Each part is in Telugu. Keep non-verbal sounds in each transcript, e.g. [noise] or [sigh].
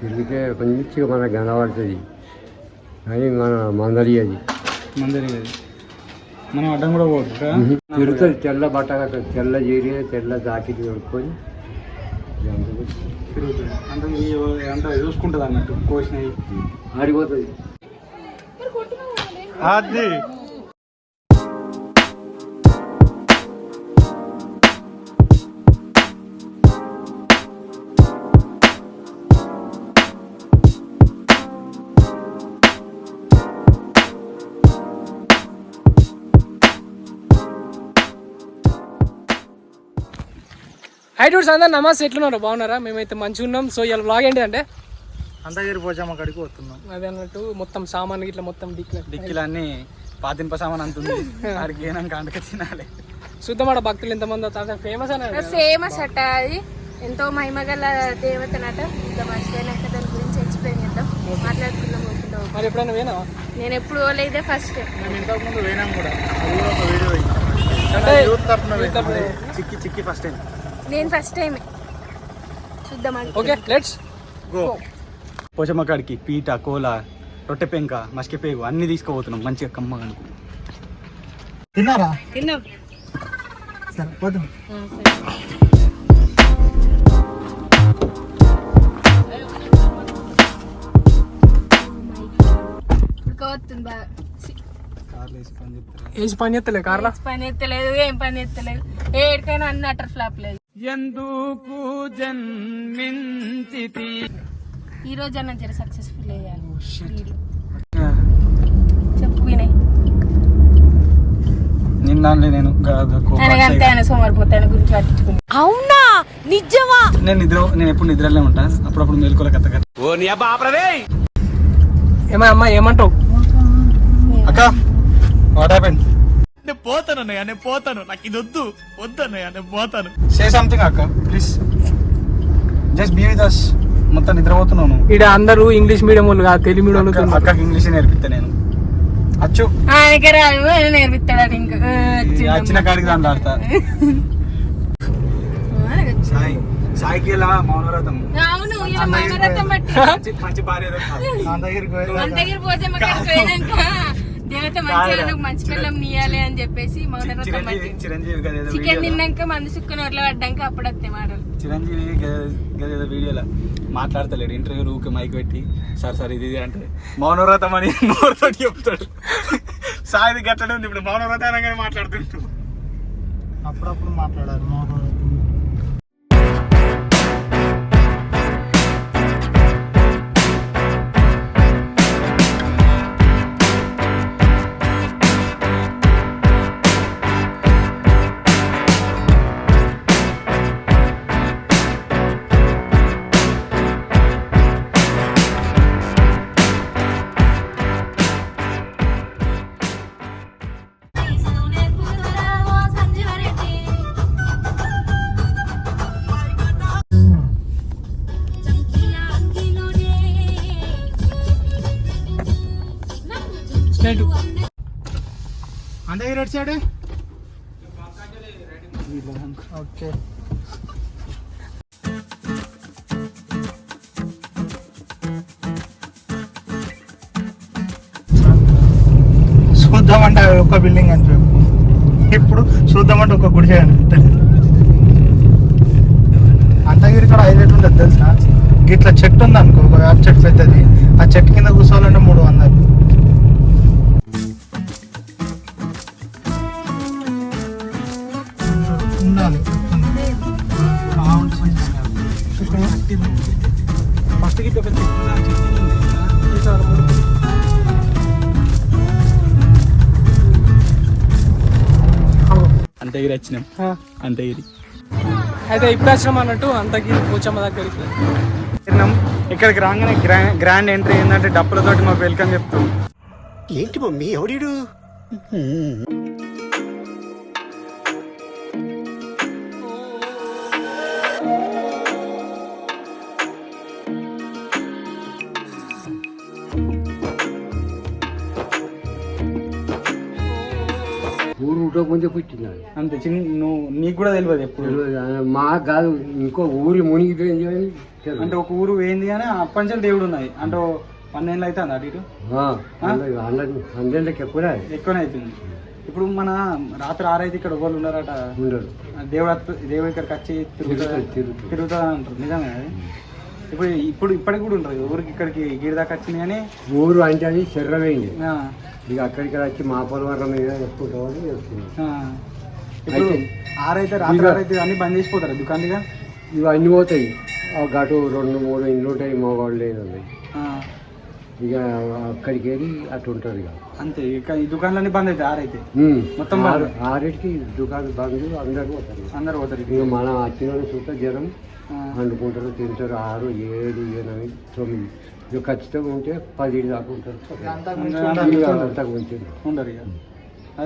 తిరిగితే మంచిగా మనకు కనబడుతుంది కానీ మన మందలి అది. మందిరి అది. మనం అడ్డం కూడా పోతుందా తిరుగుతుంది తెల్ల బట్ట కట్ట తెల్ల జీరి తెల్ల జాకెట్ కొనుక్కొని తిరుగుతుంది. అంటే ఈ అంతా చూసుకుంటుంది అన్నట్టు కోసినవి. ఆడిపోతుంది. అది హై టూర్స్ అందరు నమస్తే. ఎట్లున్నారు? బాగున్నారా? మేమైతే మంచిగా ఉన్నాం. సో ఇలా బ్లాగ్ ఏంటిదంటే అంతగిరి పోచామ కాడికి వస్తున్నాం. అదే అన్నట్టు మొత్తం సామాన్ ఇట్లా మొత్తం డిక్లర్ డిక్కీలు అన్ని పాతింప సామాన్ అంతుంది. ఆడికి ఏనాక తినాలి. శుద్ధమాట భక్తులు ఎంతమంది వస్తారు. ఫేమస్ అని ఫేమస్ అట అది. ఎంతో మహిమగల దేవతనట. ఇంకా మర్చిపోయినాక దాని గురించి ఎక్స్ప్లెయిన్ చేద్దాం. మాట్లాడుకుందాం మరి ఎప్పుడైనా పోయినావా? నేను ఎప్పుడు పోలేదే ఫస్ట్ మేము ఇంతకు ముందు పోయినాం కూడా. అది కూడా ఒక వీడియో. అంటే. పోయినాం. చిక్కి చిక్కి ఫస్ట్ టైం నేను ఫస్ట్ టైం చూద్దాం ఓకే లెట్స్ గో పోచమ్మ కాడికి పీట కోల రొట్టె పెంక మసిక పేగు అన్ని తీసుకుపోతున్నాం. మంచిగా కమ్మగా అనుకో తిన్నారా? తిన్నాం. సరే కార్లు వేసి పని చేస్తలే కార్లా? పని ఎత్తలేదు ఏం పని ఎత్తలేదు ఏడికైనా అన్ని అటర్ ఫ్లాప్ లేదు ఎందుకు జన్మించితి? ఈ రోజు అన్న జర సక్సెస్ఫుల్ అయ్యాలి వీడియో. చెప్పు వినయ్ నిన్న నేను ఆయనకంతే ఆయన సోమరిపోతే ఆయన గురించి పట్టించుకుంది. నేను నిద్ర నేను ఎప్పుడు నిద్రలే ఉంటా. అప్పుడప్పుడు మేలుకోలే కథ కథ. ఏమో అమ్మా ఏమంటావు? అక్క వాట్ హ్యాపెన్ నేను పోతాను అన్నయ్య నేను పోతాను. నాకు ఇది వద్దు వద్దు అన్నయ్య నేను పోతాను. సే సంథింగ్ అక్క please just be with us మొత్తం నిద్రపోతున్నాను. ఇక్కడ అందరూ ఇంగ్లీష్ మీడియం వాళ్ళు కాదు తెలుగు మీడియం వాళ్ళు. అక్కకి ఇంగ్లీష్ నేర్పిస్తా నేను. అచ్చు. ఆయనకే రాదు నేర్పిస్తాడు ఇంకా. వచ్చిన కాడికి దాంట్లో ఆడతా. సాయి. సాయికి ఎలా? మౌనవ్రతం. అవును ఇలా మమరథం బట్టి మంచి భార్య కాడికి పోయినాక. దేవత నాకు మంచి పిల్లం నీయాలి అని చెప్పేసి మౌనరథం చిరంజీవి చిరంజీవి గదేదో చికెన్ వీడియోలో. తిన్నాక మందు సుక్కుని ఒట్ల పడ్డాక అప్పుడు వస్తాయి మాటలు. చిరంజీవి గదేదో వీడియోలో మాట్లాడతలేడు ఇంటర్వ్యూ ఊకే మైక్ పెట్టి సార్ సార్ ఇది ఇది అంటే మౌనవ్రతం అని [laughs] నోరుతో చెప్తాడు. సాయిది గట్టడం ఉంది ఇప్పుడు మౌనవ్రతం అనగానే మాట్లాడుతుంటు అప్పుడప్పుడు మాట్లాడాలి మోహన్ అంటే రెడ్ సైడ్ ఓకే చూద్దామంటే అవి ఒక బిల్డింగ్ అని చెప్పు. ఇప్పుడు చూద్దామంటే ఒక గుడి అనిపిస్తుంది అంతగిరి కూడా హైలైట్ ఉంటుంది తెలుసా? ఇట్లా చెట్టు ఉంది అనుకో ఒక వేప చెట్టు పెద్దది ఆ చెట్టు కింద కూర్చోవాలంటే మూడు వందలు. అంతగిరి వచ్చినాం అంతగిరి అయితే ఇప్పుడు వచ్చినాం అన్నట్టు అంతకి పోచమ్మ దగ్గరికి తిన్నాం ఇక్కడికి రాగానే గ్రా- గ్రాండ్ ఎంట్రీ ఏంటంటే డప్పులతోటి మాకు వెల్కమ్ చెప్తాం. ఏంటి మమ్మీ ఎవడీడు? ముందే పుట్టినాడు అంతే చిన్న నువ్వు నీకు కూడా తెలియదు ఎప్పుడు. మా కాదు ఇంకో ఊరి మునిగిపోయింది. అంటే ఒక ఊరు ఏంది అని అప్పటి నుంచి దేవుడు ఉన్నది. అంటే పన్నెండు అయితే అటు ఇటు? అందరి- అందరిలోకి ఎక్కువనే అవుతుంది ఇప్పుడు మన రాత్రి ఆరైతే ఇక్కడ ఎవరు ఉన్నారట ఉండరు. దేవుడు దేవుడు ఇక్కడికి వచ్చి తిరుగుతా. తిరుగుతా అంటారు. నిజమే ఇప్పుడు ఇప్పుడు ఇప్పటికి కూడా ఉంటారు ఊరికి ఇక్కడికి గిరి దాకా వచ్చింది కానీ ఊరు అంటే అది శర్రమైంది ఇక. అక్కడికి వచ్చి మా పొలవరం మీద చెప్తున్నాం ఆ. ఇప్పుడు ఆరైతే రాత్రి ఆరైతే అన్ని బంద్ చేసిపోతారు దుకాణంగా? ఇవన్నీ పోతాయి. ఆ గటు రెండు మూడు ఇండ్లు ఉంటాయి మగవాళ్ళు లేదు ఇక అక్కడికి వెళ్ళి అటు ఉంటారు ఇక. అంతే ఇక ఈ దుకాణాలన్నీ బంద్ అవుతాయి ఆరైతే. మొత్తం ఆరింటికి దుకాణం బంద్ అందరూ పోతారు. అందరు పోతారు ఇక. మనం వచ్చిన చూస్తే జనం ఆ, వండుకుంటారు తింటారు ఆరు ఏడు ఎనిమిది తొమ్మిది. ఇక ఖచ్చితంగా ఉంటే పది దాకా ఉంటారు. అంతకు మించి ఉండరు.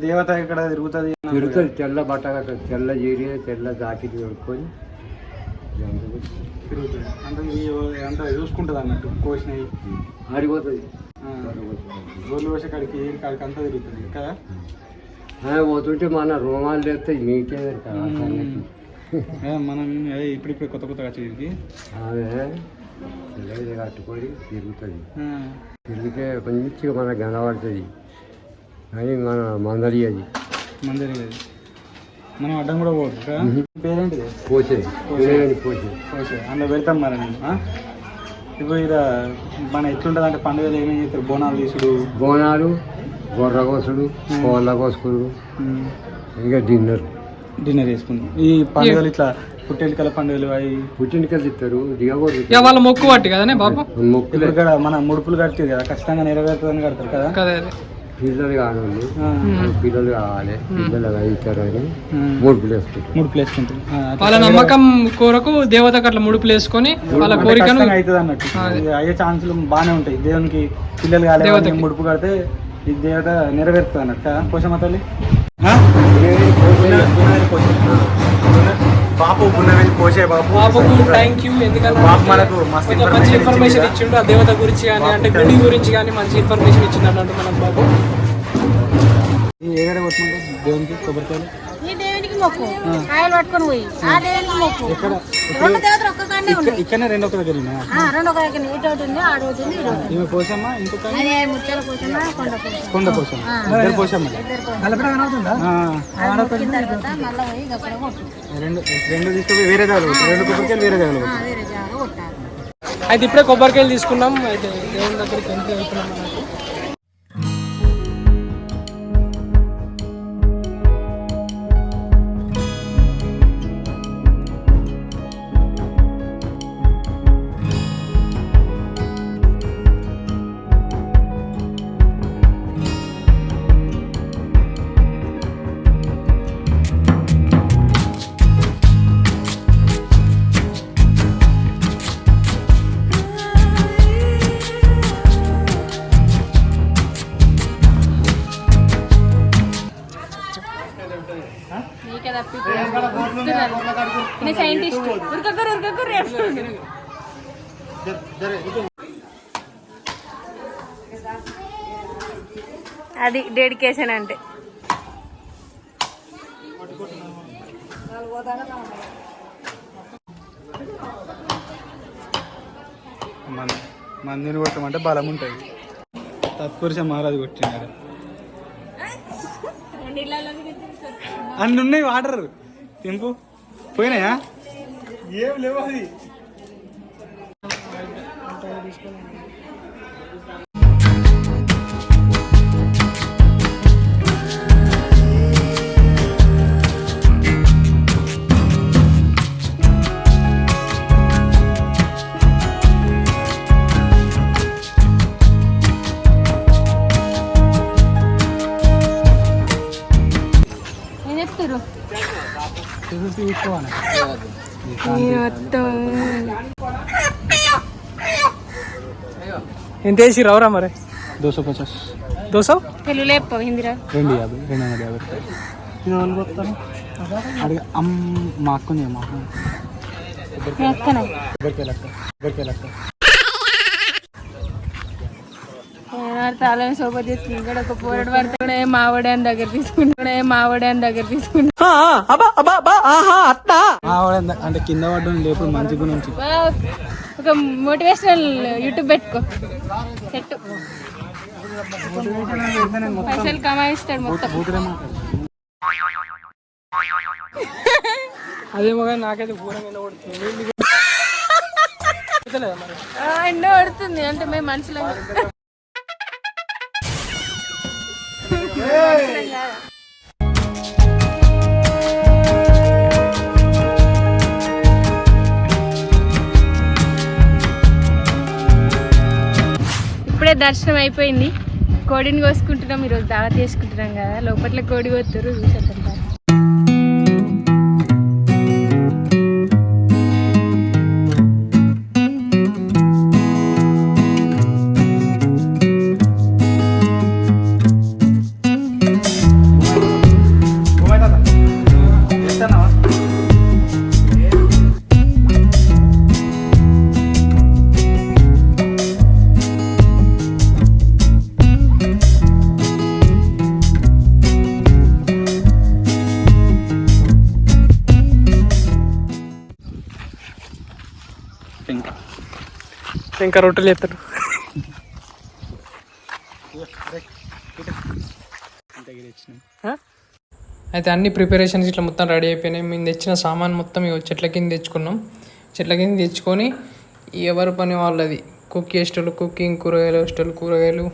దేవత ఇక్కడ తిరుగుతుంది తిరుగుతుంది తెల్ల బట్ట తెల్ల జీడి తెల్ల జాకెట్ కొనుక్కొని తిరుగుతుంది. అంత చూసుకుంటుంది అన్నట్టు కోసినవి ఆడిపోతుంది ఆ, గోర్లు వేసే కాడికి కాడికి అంతా తిరుగుతుంది. కదా? పోతుంటే మన రోమాలు తెస్తాయి మీకే కదా మనం అదే ఇప్పుడిప్పుడు కొత్త కొత్తగా వచ్చేది కట్టుకొని తిరుగుతుంది. తిరిగితే మంచిగా మనకు కనబడుతుంది కానీ మన మందలి అది. మందిరి అది. మనం అడ్డం కూడా పోదు కదా? పేరేంటిది? పోసేది పోసేది ఓకే అందులో పెడతాం మరి నేను? ఇప్పుడు ఇక మన ఎట్లుంటుంది అంటే పండుగలు ఏమేమి చేస్తారు? బోనాలు తీసుడు బోనాలు గొర్ర కోసుడు కోళ్ళ కోసుకుడు ఇంకా డిన్నర్. డిన్నర్ చేసుకుందాం. ఈ పండుగలు ఇట్లా పుట్టెంటికల పండుగలు అవి దిగకూడదు ఇక వాళ్ళ మొక్కు పట్టి కదనే బాబు? మొక్కులే ఇప్పుడు ఇక్కడ మన ముడుపులు కట్టేది కదా ఖచ్చితంగా నెరవేరుతుందని కడతారు కదా? కదా అదే. పిల్లలు కావాలి. పిల్లలు కావాలి. పిల్లలు అవుతారు అని. ముడుపులు వేసుకుంటారు. ముడుపులు వేసుకుంటారు. వాళ్ళ నమ్మకం కొరకు దేవతకు అట్లా ముడుపులు వేసుకొని వాళ్ళ కోరికను అవుతుంది అన్నట్టు. అయ్యే ఛాన్సులు బాగానే ఉంటాయి. దేవునికి పిల్లలు కాలేదు దేవతకి. ముడుపు కడితే ఈ దేవత నెరవేరుతుంది అన్నట్టు. కదా తల్లి. బాపు పున్నవేలి పోసే బాపు బాబుకు థ్యాంక్ యూ ఎందుకంటే బాబు మనకు మంచి ఇన్ఫర్మేషన్ ఇచ్చిండు ఆ దేవత గురించి కానీ అంటే గుడి గురించి కానీ మంచి ఇన్ఫర్మేషన్ ఇచ్చిండు అన్నట్టు మనకు బాబు ఏదైనా కొట్టుకుంటే దేవునికి కొబ్బరికాయలు దేవునికి మొక్కు కాయలు పట్టుకొని పోయి. ఆ దేవునికి మొక్కు రెండు దేవతలు ఒక్క కాడనే ఇక్కడ- ఉన్నాయి ఇక్కడనే రెండు ఒక దగ్గర ఉన్నాయా? ఆ, రెండు ఒక దగ్గర ఇటు ఒకటి ఉంది ఆడు ఒకటి ఉంది ఇటు ఒకటి ఉంది. ఈమె పోసమ్మా ఇంకొక అదే ముత్యాల కోసమా కొండ కోసం కొండ పోసమ్మ ఇద్దరు పోసమ్మ ఇద్దరు కోసం ఆ, అది మొక్కిన తర్వాత మళ్ళీ పోయి గక్కడ కొట్టు రెండు రెండు తీసుకుపోయి వేరే దగ్గర. రెండు కొబ్బరికాయలు వేరే దగ్గర ఆ, వేరే జాగా కొట్టాలి అయితే ఇప్పుడే కొబ్బరికాయలు తీసుకున్నాం. అయితే దేవుని దగ్గరికి ఎంత వెళ్తున్నాం. అది డెడికేషన్ అంటే. మన మందిని కొట్టమంటే బలం ఉంటుంది. తత్పురుష మహారాజు కొట్టినాడు. అన్ని ఉన్నాయి వాటర్. తింపు. పోయినాయా? ఏం లేవు అది. ఏం ఎంత వేసి రావురా మరి? దోశ పచాస్. దోశ? తెలుగు లేపు హిందీరా రెండు యాభై రెండు వందల యాభై రూపాయలు. ఇది వాళ్ళు కొడతాను అడిగి అమ్ మా అక్కుంది మా అక్క. మీ అక్కన. కొబ్బరికాయ లెక్క కొబ్బరికాయ లెక్క. పడితే అలానే సోపా తీసుకుని ఇక్కడ ఒక పోరడు పడితే కూడా ఏ మావడే అని దగ్గర తీసుకుంటా అని దగ్గర తీసుకుంటా అంటే కింద పడ్డం లేపు మంచి గురించి ఒక మోటివేషనల్ యూట్యూబ్ పెట్టుకో. సెట్ పైసలు కమాయిస్తాడు మొత్తం. అదేమో కానీ నాకైతే ఘోరంగా కొడుతుంది ఎండ పడుతుంది అంటే మేము మనుషులం. ఇప్పుడే దర్శనం అయిపోయింది. కోడిని కోసుకుంటున్నాం ఈరోజు దావత్ చేసుకుంటున్నాం కదా. లోపల కోడి పోతారు చూసేస్తాం ఇంకా రొట్టెలు ఎత్తాడు అయితే అన్ని ప్రిపరేషన్స్ ఇట్లా మొత్తం రెడీ అయిపోయినాయి. మేము తెచ్చిన సామాన్ మొత్తం ఇక చెట్ల కింద తెచ్చుకున్నాం. చెట్ల కింద తెచ్చుకొని ఎవరి పని వాళ్ళది. కుక్ చేసేటోళ్ళు కుకింగ్ కూరగాయలు వేసేటోళ్ళు కూరగాయలు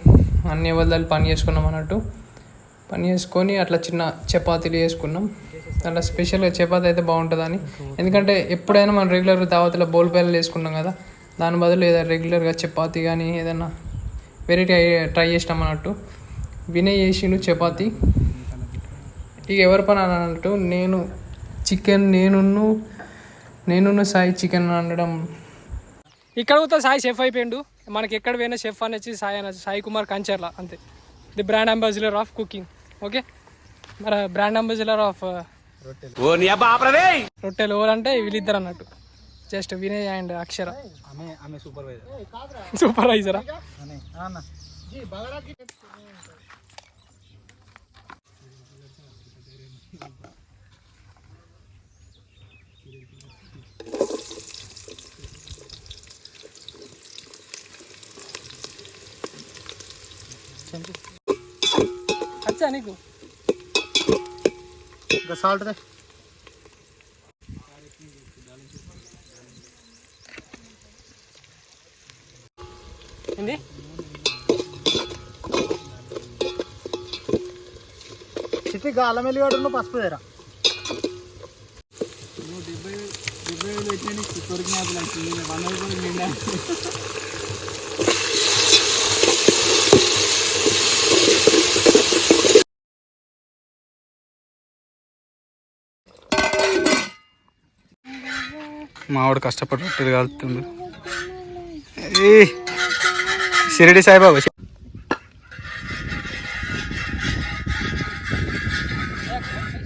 అన్ని ఎవరి పని చేసుకున్నాం అన్నట్టు. పని చేసుకొని అట్లా చిన్న చపాతీలు చేసుకున్నాం. అట్లా స్పెషల్గా చపాతీ అయితే బాగుంటుందని. ఎందుకంటే ఎప్పుడైనా మనం రెగ్యులర్ దావతిలో బోల్పాయలు వేసుకున్నాం కదా. దాని బదులు ఏదైనా రెగ్యులర్గా చపాతీ కానీ ఏదైనా వెరైటీ ట్రై చేసినాం అన్నట్టు. వినయ్ చేసిండు చపాతీ. ఇక ఎవరి పని అని అన్నట్టు నేను చికెన్ నేనున్ను నేనున్న సాయి చికెన్ అనడం. ఇక్కడ కూడా సాయి షెఫ్ అయిపోయిండు. మనకి ఎక్కడ పోయినా షెఫ్ అనేసి సాయి అనొచ్చు సాయి కుమార్ కంచర్ల అంతే. The brand ambassador of cooking okay మరి బ్రాండ్ అంబాసిడర్ ఆఫ్ రొట్టెలు ఎవరంటే వీళ్ళిద్దరు అన్నట్టు. జస్ట్ వినయ్ అండ్ అక్షర ఆమె ఆమె సూపర్వైజర్ సూపర్వైజరా అన్న అచ్చా నీకు ఇంకా ఏంది? చిట్టి అల్లం వెల్లిగడ్డ పసుపు దేరా డెబ్బై డెబ్బై వేలు పెట్టిన కొరికి మ్యాప్లు వచ్చింది. వంద రూపాయలు నిండా. మావాడు కష్టపడి రొట్టెలు కాలుతుంది. ఏ షిరిడి సాయిబాబా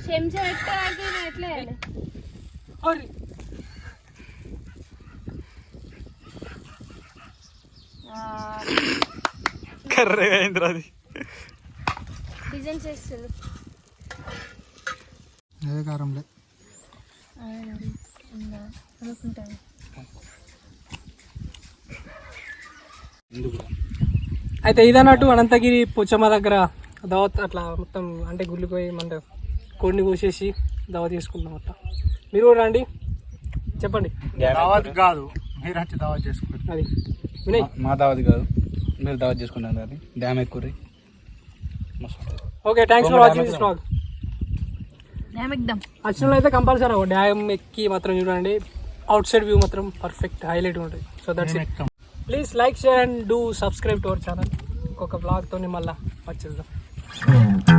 చెంచా పెట్టాలంటే ఎట్లా చేయాలి? ఆ, కర్రగా అయింది అది డిజైన్ చేస్తుంది అదే కారం లేదు అనుకుంటాను అయితే ఇదన్నట్టు అనంతగిరి పోచమ్మ దగ్గర దావత్ అట్లా మొత్తం అంటే గుళ్ళిపోయి మన కోడిని కోసేసి దావత్ చేసుకుంటాం మొత్తం మీరు కూడా రండి. చెప్పండి. దావత్ కాదు. మీరు వచ్చి దావత్ చేసుకుంటారు. అది. వినయ్. మా దావత్ కాదు. మీరు దావత్ చేసుకుంటారు అది డ్యామ్ ఎక్కువ. Okay thanks for watching this vlog dam వచ్చిన వాళ్ళు అయితే కంపల్సరీ ఒక డ్యామ్ ఎక్కి మాత్రం చూడండి. అవుట్ సైడ్ వ్యూ మాత్రం పర్ఫెక్ట్ హైలైట్ ఉంటుంది. So that's it please like share and do subscribe to our channel ఇంకొక బ్లాగ్తో మళ్ళీ వచ్చేద్దాం. Hmm.